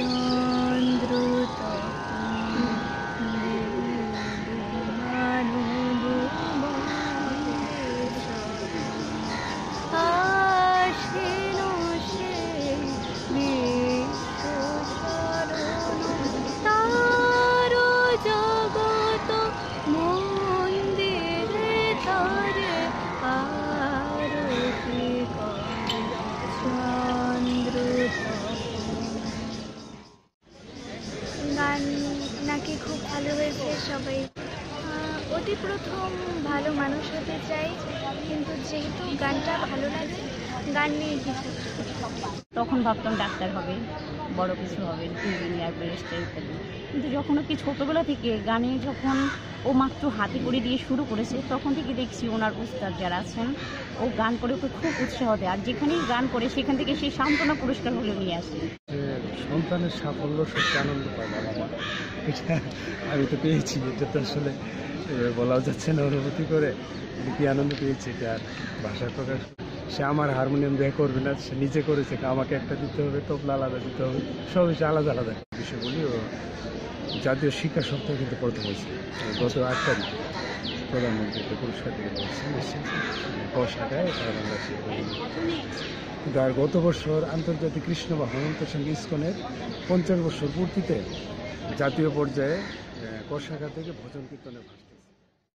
Música নাকি খুব ভালো হয়েছে সবাই। অতি প্রথম ভালো মানুষ হতে চাই কিন্তু যেহেতু গানটা ভালো লাগে গান নিয়ে কিছু তখন ভাবতাম ডাক্তার হবে বড় কিছু হবে ইঞ্জিনিয়ার ব্যারিস্টার ইত্যাদি। কিন্তু যখন ওকে ছোটোবেলা থেকে গানে যখন ও মাত্র হাতে করে দিয়ে শুরু করেছে তখন থেকে দেখছি ওনার উস্তাদ যারা আছেন ও গান করে ওকে খুব উৎসাহ দেয়। আর যেখানেই গান করে সেখান থেকে সেই সান্ত্বনা পুরস্কারগুলো নিয়ে আসে। সন্তানের সাফল্য সত্যি আনন্দ পায় বাবা মা। এটা আমি তো পেয়েছি এটা তো আসলে বলাও যাচ্ছে না অনুভূতি করে। কি আনন্দ পেয়েছি এটা আর ভাষায় প্রকাশ। সে আমার হারমোনিয়াম দেয়া করবে না সে নিজে করেছে আমাকে একটা দিতে হবে তবলা আলাদা দিতে হবে। সব কিছু আলাদা আলাদা বিষয়গুলি ও জাতীয় শিক্ষা সপ্তাহে কিন্তু প্রথম হয়েছে। গত আট তারিখে প্রধানমন্ত্রী পুরস্কার দিতে পারছেন নিশ্চিত বর্ষাটায় আর গত বছর আন্তর্জাতিক কৃষ্ণ বা হেমন্ত সঙ্গে ইস্কনের পঞ্চাশ বছর পূর্তিতে জাতীয় পর্যায়ে কষাঘা থেকে ভজন কীর্তনের ভাষা